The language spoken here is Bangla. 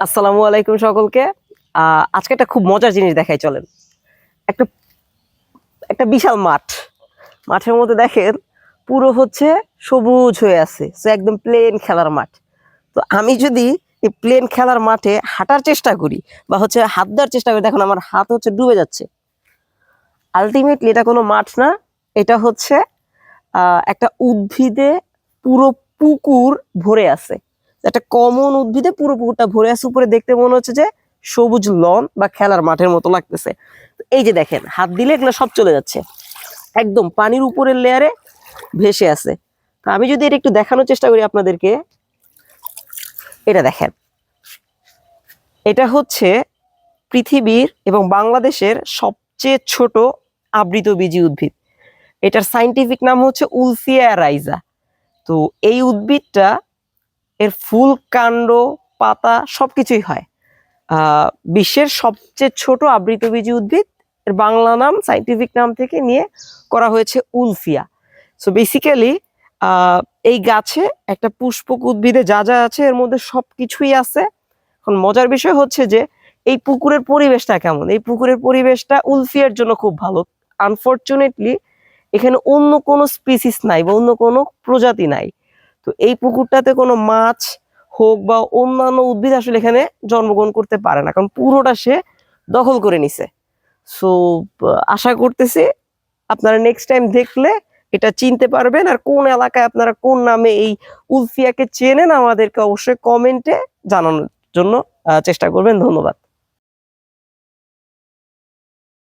আসসালামু আলাইকুম সকলকে। আজকে একটা খুব মজার জিনিস দেখাই, চলেন। একটা একটা বিশাল মাঠ। মাঠের মধ্যে দেখেন, পুরো হচ্ছে সবুজ হয়ে আছে। সো, একদম প্লেন খেলার মাঠ। তো আমি যদি এই প্লেন খেলার মাঠে হাঁটার চেষ্টা করি, বা হচ্ছে হাত দেওয়ার চেষ্টা করি, দেখুন আমার হাত হচ্ছে ডুবে যাচ্ছে। আলটিমেটলি এটা কোনো মাঠ না। এটা হচ্ছে একটা উদ্ভিদে পুরো পুকুর ভরে আছে। একটা কমন উদ্ভিদে পুরো পুকুরটা ভরে আছে। উপরে দেখতে মনে হচ্ছে যে সবুজ লন বা খেলার মাঠের মতো লাগতেছে। এই যে দেখেন, হাত দিলে এগুলো সব চলে যাচ্ছে। একদম পানির উপরের লেয়ারে ভেসে আছে। আমি যদি এটা একটু দেখানোর চেষ্টা করি আপনাদেরকে। এটা দেখেন। এটা হচ্ছে পৃথিবীর এবং বাংলাদেশের সবচেয়ে ছোট আবৃতবীজী উদ্ভিদ। এটার সাইন্টিফিক নাম হচ্ছে উলফিয়া রাইজা। তো এই উদ্ভিদটা এর ফুল, কাণ্ড, পাতা সবকিছুই হয়। বিশ্বের সবচেয়ে ছোট আবৃতবীজী উদ্ভিদ, এর বাংলা নাম সাইন্টিফিক নাম থেকে নিয়ে করা হয়েছে উলফিয়া। সো বেসিক্যালি এই গাছে একটা পুষ্পক উদ্ভিদে যা যা আছে, এর মধ্যে সব কিছুই আছে। এখন মজার বিষয় হচ্ছে যে, এই পুকুরের পরিবেশটা কেমন? এই পুকুরের পরিবেশটা উলফিয়ার জন্য খুব ভালো। আনফর্চুনেটলি এখানে অন্য কোনো স্পিসিস নাই বা অন্য কোনো প্রজাতি নাই। তো এই পুকুরটাতে কোনো মাছ হোক বা অন্যান্য উদ্ভিদ আসলে এখানে জন্মগ্রহণ করতে পারে না, কারণ পুরোটা সে দখল করে নিছে। সো আশা করতেছি আপনারা নেক্সট টাইম দেখলে এটা চিনতে পারবেন আর কোন এলাকায় আপনারা কোন নামে এই উলফিয়াকে চেনেন আমাদেরকে অবশ্যই কমেন্টে জানানোর জন্য চেষ্টা করবেন। ধন্যবাদ।